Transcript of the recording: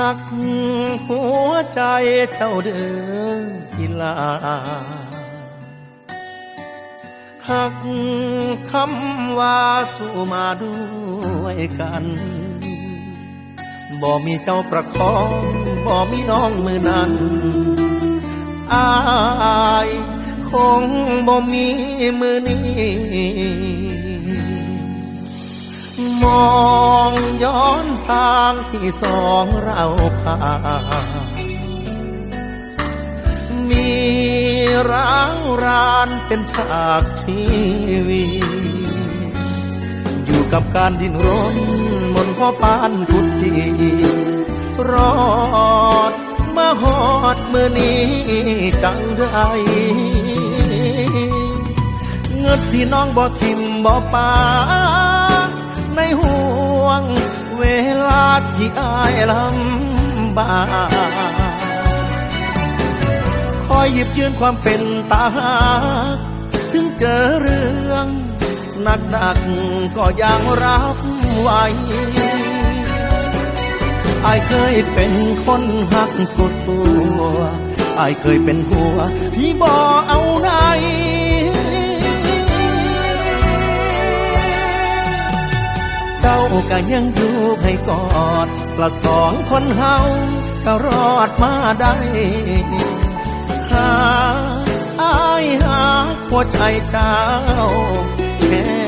หักหัวใจเจ้าเดินกีลาหักคำว่าสู้มาด้วยกันบ่มีเจ้าประคองบ่มีน้องมือนั้นอายคงบ่มีมือนี้ ย้อนทางที่สองเราผ่านมีร้าวรานเป็นฉากชีวิตอยู่กับการดิ้นรนมนพ่อปานกุดจีรอดมาหอดมือนี้จังไดเงิดที่น้องบ่ทิมบ่ปา เวลาที่อายลำบากคอยหยิบยืนความเป็นตาหากถึงเจอเรื่องหนักหนักๆก็ยังรับไหวอายเคยเป็นคนหักสุดตัวอายเคยเป็นหัวที่บ่เอาไหน ก็ยังอยู่ให้กอดกระสองคนเฮาก็รอดมาได้หาอายหาหัวใจเจ้าแค่